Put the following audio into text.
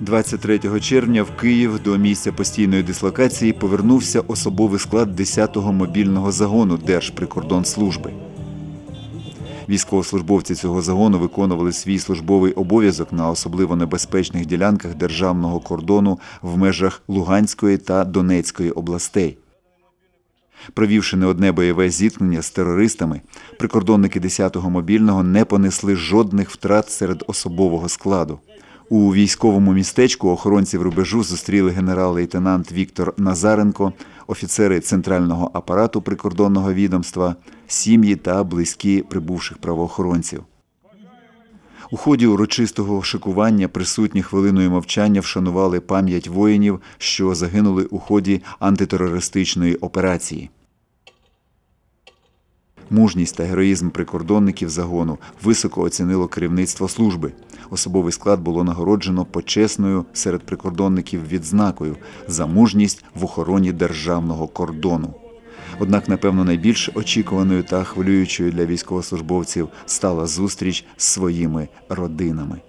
23 червня в Київ до місця постійної дислокації повернувся особовий склад 10-го мобільного загону Держприкордонслужби. Військовослужбовці цього загону виконували свій службовий обов'язок на особливо небезпечних ділянках державного кордону в межах Луганської та Донецької областей. Провівши не одне бойове зіткнення з терористами, прикордонники 10-го мобільного не понесли жодних втрат серед особового складу. У військовому містечку охоронців рубежу зустріли генерал-лейтенант Віктор Назаренко, офіцери центрального апарату прикордонного відомства, сім'ї та близькі прибувших правоохоронців. У ході урочистого шикування присутні хвилиною мовчання вшанували пам'ять воїнів, що загинули у ході антитерористичної операції. Мужність та героїзм прикордонників загону високо оцінило керівництво служби. Особовий склад було нагороджено почесною серед прикордонників відзнакою за мужність в охороні державного кордону. Однак, напевно, найбільш очікуваною та хвилюючою для військовослужбовців стала зустріч з своїми родинами.